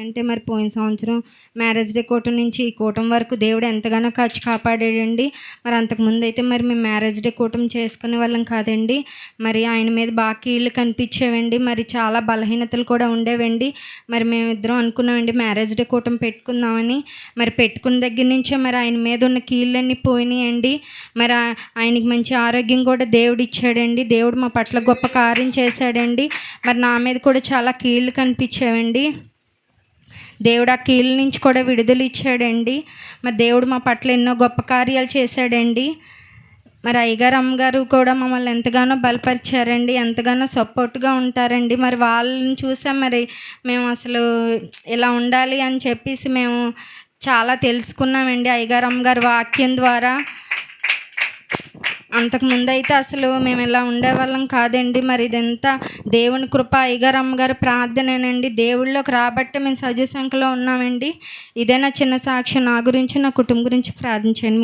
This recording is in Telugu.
అంటే మరి పోయిన సంవత్సరం మ్యారేజ్ డే కూటం నుంచి ఈ కూటం వరకు దేవుడు ఎంతగానో కాచి కాపాడాడండి. మరి అంతకుముందు అయితే మరి మేము మ్యారేజ్ డే కూటం చేసుకునే వాళ్ళం కాదండి. మరి ఆయన మీద బాగా కీళ్ళు కనిపించేవండి. మరి చాలా బలహీనతలు కూడా ఉండేవండి. మరి మేమిద్దరం అనుకున్నామండి మ్యారేజ్ డే కూటం పెట్టుకుందామని. మరి పెట్టుకున్న దగ్గర నుంచే మరి ఆయన మీద ఉన్న కీళ్ళన్నీ పోయినాయండి. మరి ఆయనకి మంచి ఆరోగ్యం కూడా దేవుడు ఇచ్చాడండి. దేవుడు మా పట్ల గొప్ప కార్యం చేశాడండి. మరి నా మీద కూడా చాలా కీళ్ళు కనిపించేవండి. దేవుడు ఆ కీళ్ళ నుంచి కూడా విడుదల ఇచ్చాడండి మరి దేవుడు మా పట్ల ఎన్నో గొప్ప కార్యాలు చేశాడండి. మరి అయ్యగారు అమ్మగారు కూడా మమ్మల్ని ఎంతగానో బలపరిచారండి. ఎంతగానో సపోర్ట్గా ఉంటారండి. మరి వాళ్ళని చూసాం మరి మేము అసలు ఇలా ఉండాలి అని చెప్పేసి మేము చాలా తెలుసుకున్నామండి అయ్యగారు అమ్మగారు వాక్యం ద్వారా. అంతకుముందు అయితే అసలు మేము ఇలా ఉండేవాళ్ళం కాదండి. మరి ఇదంతా దేవుని కృప అయ్యగారు అమ్మగారు ప్రార్థనేనండి. దేవుళ్ళలోకి రాబట్టి మేము సజీవ సంఖ్యలో ఉన్నామండి. ఇదే నా చిన్న సాక్ష్యం నా గురించి నా కుటుంబం గురించి ప్రార్థించండి